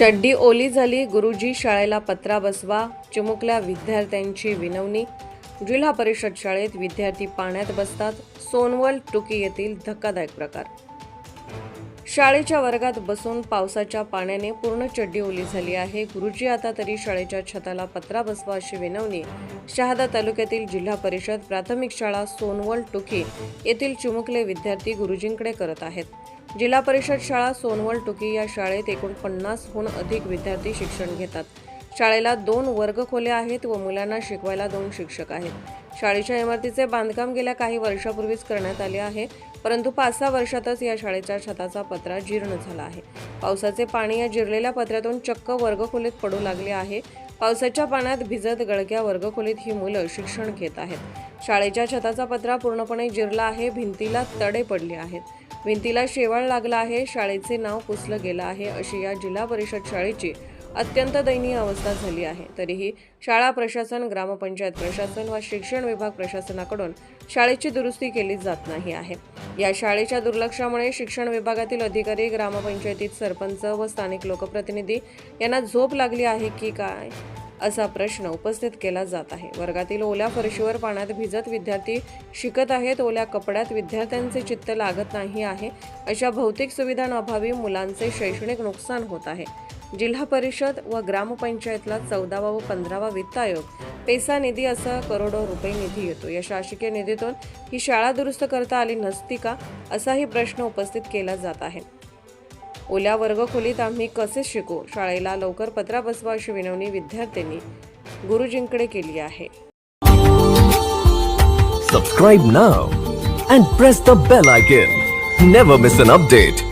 चड्डी ओली झाली गुरुजी शाळेला पत्रा बसवा चिमुकल्या विद्यार्थ्यांची विनवणी. जिल्हा परिषद शाळेत विद्यार्थी पाण्यात बसतात सोनवल टुकी येथील धक्कादायक प्रकार. शाळेच्या वर्गात बसून पावसाच्या पाण्याने पूर्ण चड्डी ओली झाली आहे. गुरुजी आता तरी शाळेच्या छताला पत्रा बसवा अशी विनवणी. शहादा तालुक्यातील जिल्हा परिषद प्राथमिक शाळा सोनवल टुकी येथील चिमुकले विद्यार्थी गुरुजींकडे करत आहेत. जिल्हा परिषद शाळा सोनवल टुकी या शाळेत एकूण पन्नासहून अधिक विद्यार्थी शिक्षण घेतात. शाळेला दोन वर्गखोल्या आहेत व मुलांना शिकवायला दोन शिक्षक आहेत. शाळेच्या इमारतीचे बांधकाम गेल्या काही वर्षापूर्वीच करण्यात आले आहे परंतु पाच सहा वर्षातच या शाळेच्या छताचा पत्रा जीर्ण झाला आहे. पावसाचे पाणी या जिरलेल्या पत्र्यातून चक्क वर्गखोलीत पडू लागले आहे. पावसाच्या पाण्यात भिजत गळक्या वर्गखोलीत ही मुलं शिक्षण घेत आहेत. शाळेच्या छताचा पत्रा पूर्णपणे जिरला आहे भिंतीला तडे पडले आहेत. भिंतीला शेवाळ लागला आहे शाळेचे नाव पुसलं गेलं आहे अशी या जिल्हा परिषद शाळेची अत्यंत दयनीय अवस्था झाली आहे. तरीही शाळा प्रशासन ग्रामपंचायत प्रशासन व शिक्षण विभाग प्रशासनाकडून शाळेची दुरुस्ती केली जात नाही आहे. या शाळेच्या दुर्लक्षामुळे शिक्षण विभागातील अधिकारी ग्रामपंचायतीत सरपंच व स्थानिक लोकप्रतिनिधी यांना झोप लागली आहे की काय असा प्रश्न उपस्थित केला जात आहे. वर्गातील ओल्या फरशीवर पाण्यात भिजत विद्यार्थी शिकत आहेत. ओल्या कपड्यात विद्यार्थ्यांचे चित्त लागत नाही आहे. अशा भौतिक सुविधांअभावी मुलांचे शैक्षणिक नुकसान होत आहे. जिल्हा परिषद व ग्रामपंचायतला चौदावा व पंधरावा वित्त आयोग. पैसा निधी असा करोडो रुपये निधी येतो. या शासकीय निधीतून ही शाळा दुरुस्त करता आली नसती का असाही प्रश्न उपस्थित केला जात आहे. ओल्या वर्गखोलीत आम्ही कसे शिकू? शाळेला लवकर पत्रा बसवा अशी विनवणी विद्यार्थ्यांनी गुरुजींकडे केली आहे. Subscribe now and press the bell icon never miss an update